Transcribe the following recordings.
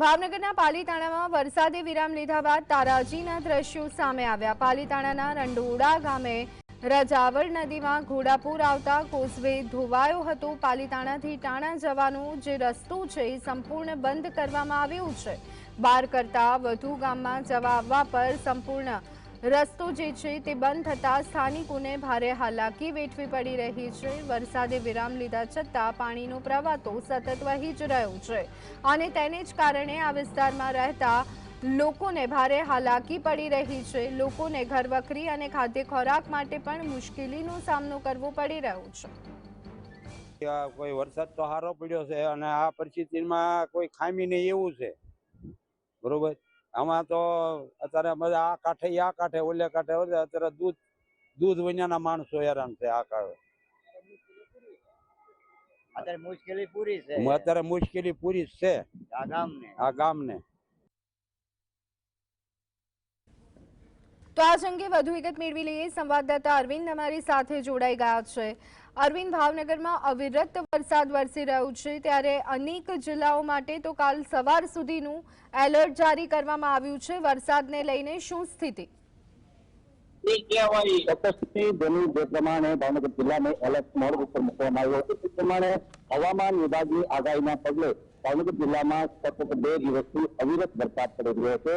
ભાવનગરના પાલીતાણામાં વરસાદે વિરામ લીધા બાદ તારાજીના દ્રશ્યો સામે આવ્યા. પાલીતાણાના રંડોડા ગામે રજાવળ નદીમાં ઘોડાપુર આવતા કોઝવે ધોવાયો હતો. પાલીતાણાથી ટાણા જવાનું જે રસ્તો છે એ સંપૂર્ણ બંધ કરવામાં આવ્યું છે. બાર કરતાં વધુ ગામમાં જવા આવવા પર સંપૂર્ણ રસ્તો જે છે તે બંધ થતાં સ્થાનિકોને ભારે હાલાકી વેઠવી પડી રહી છે. વરસાદે વિરામ લીધા છતાં પાણીનો પ્રવાહ તો સતત વહી જ રહ્યો છે અને તેને જ કારણે આ વિસ્તારમાં રહેતા લોકોને ભારે હાલાકી પડી રહી છે. લોકોને ઘરવખરી અને ખાદ્ય ખોરાક માટે પણ મુશ્કેલીનો સામનો કરવો પડી રહ્યો છે. કોઈ વરસાદ તો સારો પડ્યો છે અને આ પરિસ્થિતિમાં કોઈ ખામી નહીં એવું છે. બરોબર? આમાં તો અત્યારે બધા આ કાંઠે આ કાંઠે ઓલે કાંઠે ઓલે અત્યારે દૂધ દૂધ વન્યાના માણસો હેરાન છે આ કાળે અત્યારે મુશ્કેલી પૂરી છે. અત્યારે મુશ્કેલી પૂરી છે. આ ગામને. આ ગામને. તો આ અંગે વધુ વિગત મેળવી લઈએ. સંવાદદાતા અરવિંદ અમારી સાથે જોડાઈ ગયા છે. અરવિંદ ભાવનગરમાં અવિરત વરસાદ વરસી રહ્યો છે. ત્યારે અનેક જિલ્લાઓ માટે તો કાલ સવાર સુધીનું એલર્ટ જારી કરવામાં આવ્યું છે. વરસાદને લઈને શું સ્થિતિ? ભાવનગર જિલ્લાને એલર્ટ મોડ ઉપર મૂકવામાં આવ્યો હતો. તે પ્રમાણે હવામાન વિભાગની આગાહીના પગલે ભાવનગર જિલ્લામાં સતત બે દિવસથી અવિરત વરસાદ પડી રહ્યો છે.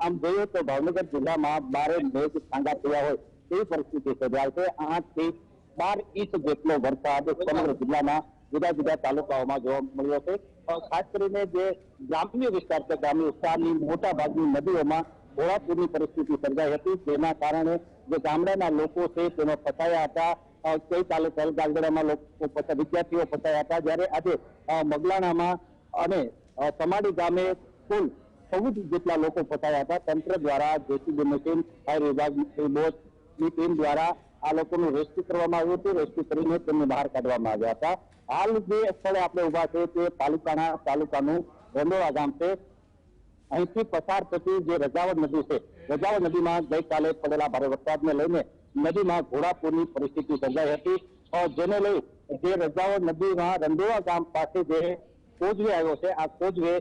આમ જોઈએ તો ભાવનગર જિલ્લામાં બારે મેઘ ઠાંડા થયા હોય તેવી પરિસ્થિતિ સર્જાય છે. આઠથી બાર ઇંચ જેટલો વરસાદ સમગ્ર જિલ્લાના જુદા જુદા તાલુકાઓમાં જોવા મળ્યો છે. ખાસ કરીને જે ગ્રામ્ય વિસ્તાર છે, ગ્રામ્ય વિસ્તારની મોટા ભાગની નદીઓમાં ઘોડાપૂરની પરિસ્થિતિ સર્જાઈ હતી. જેના કારણે જે ગામડાના લોકો છે તેમાં ફસાયા હતા. કઈ તાલુકા ગામડામાં લોકો વિદ્યાર્થીઓ ફસાયા હતા. જ્યારે આજે મગલાણામાં અને સમાડી ગામે કુલ ચૌદ જેટલા લોકો ફસાયા હતા. તંત્ર દ્વારા જેસીબી મશીન, ફાયર વિભાગની ટીમ દ્વારા આ લોકોનું રેસ્ક્યુ કરવામાં આવ્યું હતું. રેસ્ક્યુ કરીને તેમને બહાર કાઢવામાં આવ્યા હતા. હાલ જે સ્થળે આપણે ઊભા છે તે પાલિકાના તાલુકાનું રંડોળા ગામ છે. અહીંથી પસાર થતી જે રજાવળ નદી છે રજાવળ નદીમાં ગઈકાલે પડેલા ભારે વરસાદને લઈને નદીમાં ઘોડાપૂરની પરિસ્થિતિ સર્જાઈ હતી. જેને લઈ જે રજાવળ નદીમાં રંડોળા ગામ પાસે જે કોઝવે આવ્યો છે, આ કોઝવે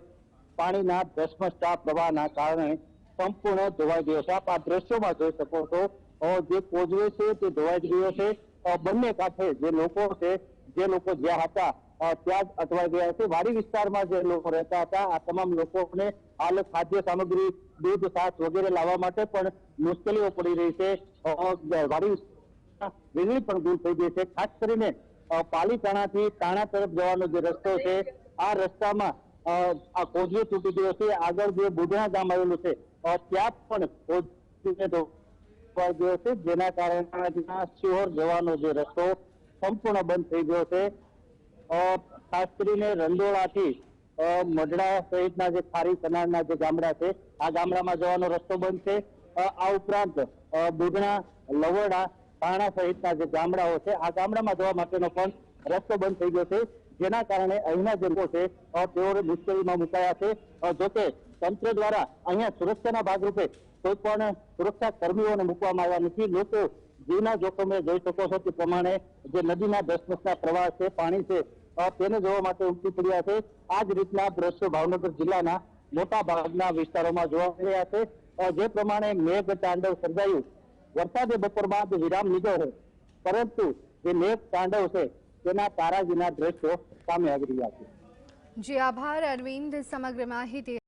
પાણીના ધસમસતા પ્રવાહના કારણે સંપૂર્ણ ધોવાઈ ગયો છે. આપ આ દ્રશ્યોમાં જોઈ શકો છો જે કોઝવે છે તે ધોવાઈ ગયો છે બંને કાંઠે જે લોકો છે, જે લોકો જ્યાં હતા ત્યાં જ અટવાઈ ગયા છે. વાડી વિસ્તારમાં જે લોકો રહેતા હતા, આ તમામ લોકોને હાલ ખાદ્ય સામગ્રી, દૂધ સાસ વગેરે લાવવા માટે પણ મુશ્કેલીઓ પડી રહી છે. વાડી વીજળી પણ દૂર થઈ ગઈ છે. ખાસ કરીને પાલીતાણાથી તાણા તરફ જવાનો જે રસ્તો છે, આ રસ્તામાં આ કોઝવે તૂટી ગયો છે. આગળ જે બુધણા ગામ આવેલું છે ત્યાં પણ કોઝવે ધોવાઈ ગયો છે, જેના કારણે શિહોર જવાનો જે રસ્તો સંપૂર્ણ બંધ થઈ ગયો છે. ખાસ કરીને રંડોળાથી મઢડા સહિતના જે ખારી કનારના જે ગામડા છે, આ ગામડામાં જવાનો રસ્તો બંધ છે. આ ઉપરાંત બુધણા લવડા, પાણા સહિતના જે ગામડાઓ છે, આ ગામડામાં જવા માટેનો પણ રસ્તો બંધ થઈ ગયો છે. જેના કારણે અહીંના જે લોકો છે તેઓ મુશ્કેલીમાં મુકાયા છે. જોકે તંત્ર દ્વારા અહીંયા સુરક્ષાના ભાગરૂપે કોઈ પણ સુરક્ષા કર્મીઓને મૂકવામાં આવ્યા નથી. લોકો જીવના જોખમે જોઈ શકો છો તે પ્રમાણે જે નદીના ધસમસના પ્રવાહ છે, પાણી છે તેને જોવા માટે ઉમટી પડ્યા છે. આ જ રીતના દ્રશ્યો ભાવનગર જિલ્લાના મોટા ભાગના વિસ્તારોમાં જોવા મળી રહ્યા છે. જે પ્રમાણે મેઘ તાંડવ સર્જાયું. વરસાદે બપોર બાદ વિરામ લીધો પરંતુ જે મેઘ તાંડવ છે તેના તારાજીના દ્રશ્યો સામે આવી રહ્યા છે. જી આભાર અરવિંદ સમગ્ર માહિતી